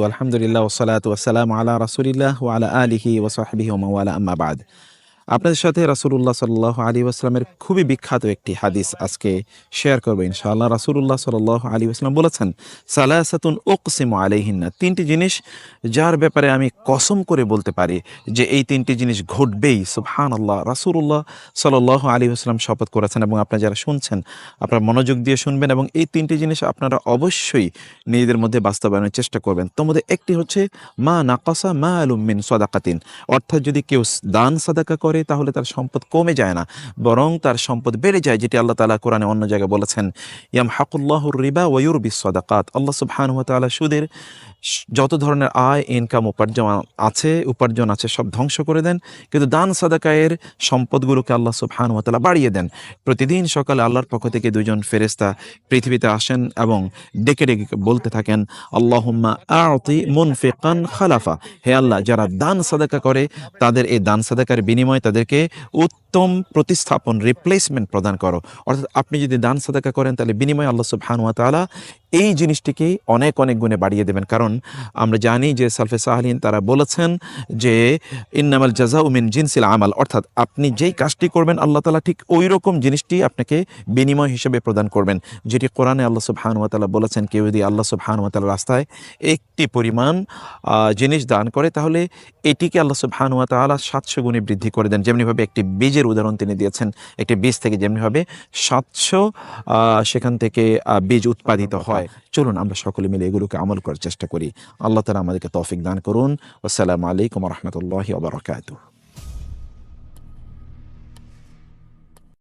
والحمد لله والصلاة والسلام على رسول الله وعلى آله وصحبه ومن والاه. أما بعد আপনাদের সাথে রাসুলুল্লাহ সাল্লাহ আলী আসলামের খুবই বিখ্যাত একটি হাদিস আজকে শেয়ার করব ইনশাআল্লাহ। রাসুলুল্লাহ সাল্লাহ আলী আসলাম বলেছেন, সালাসাতুন ওকসিম আলাইহিন্না তিনটি জিনিস যার ব্যাপারে আমি কসম করে বলতে পারি যে এই তিনটি জিনিস ঘটবেই। সুবহান আল্লাহ রাসুলুল্লাহ সাল্লাহ আলী আসলাম শপথ করেছেন এবং আপনারা যারা শুনছেন, আপনারা মনোযোগ দিয়ে শুনবেন এবং এই তিনটি জিনিস আপনারা অবশ্যই নিজেদের মধ্যে বাস্তবায়নের চেষ্টা করবেন। তোর মধ্যে একটি হচ্ছে, মা নাকাসা মা আলুমিন সদাকাতিন অর্থাৎ যদি কেউ দান সাদাকা করে তাহলে তার সম্পদ কমে যায় না, বরং তার সম্পদ বেড়ে যায়, যেটি আল্লাহ তালা কোরআনে অন্য জায়গায় বলেছেন ইয়াম হাকুল্লাহুর রিবা ওয়ুর বিস সদাকাত। আল্লাহ সুবহান তাআলা সুদের যত ধরনের আয় ইনকাম উপার্জন আছে উপার্জন আছে, সব ধ্বংস করে দেন, কিন্তু দান সাদাকায়ের সম্পদগুলোকে আল্লাহ সুবহান তাআলা বাড়িয়ে দেন। প্রতিদিন সকালে আল্লাহর পক্ষ থেকে দুজন ফেরেস্তা পৃথিবীতে আসেন এবং ডেকে ডেকে বলতে থাকেন, আল্লাহুম্মা আতি মুনফিকান খালাফা। হে আল্লাহ, যারা দান সাদাকা করে, তাদের এই দান সাদাকার বিনিময়ে তাদেরকে উত্তম প্রতিস্থাপন রিপ্লেসমেন্ট প্রদান করো। অর্থাৎ আপনি যদি দান সাদাকা করেন, তাহলে বিনিময়ে আল্লাহ সব হানুয়া তাআলা এই জিনিসটিকে অনেক অনেক গুণে বাড়িয়ে দেবেন। কারণ আমরা জানি যে সালফে সাহালিন তারা বলেছেন যে, ইন্নামাল জাজা উমিন জিনসিল আমাল। অর্থাৎ আপনি যেই কাজটি করবেন, আল্লাহ তালা ঠিক ওই রকম জিনিসটি আপনাকে বিনিময় হিসেবে প্রদান করবেন। যেটি কোরআনে আল্লাহ সুবহান ওয়া বলেছেন, কেউ যদি আল্লাহ সুবহান ওয়া রাস্তায় একটি পরিমাণ জিনিস দান করে, তাহলে এটিকে আল্লাহ সুবহান ওয়া তাআলা সাতশো গুণে বৃদ্ধি করে দেন। যেমনিভাবে একটি বীজের উদাহরণ তিনি দিয়েছেন, একটি বীজ থেকে যেমনিভাবে সাতশো সেখান থেকে বীজ উৎপাদিত হয়। চলুন আমরা সকলে মিলে এগুলোকে আমল করার চেষ্টা করি। আল্লাহ তালা আমাদেরকে তৌফিক দান করুন। আসসালামু আলাইকুম রহমতুল্লাহ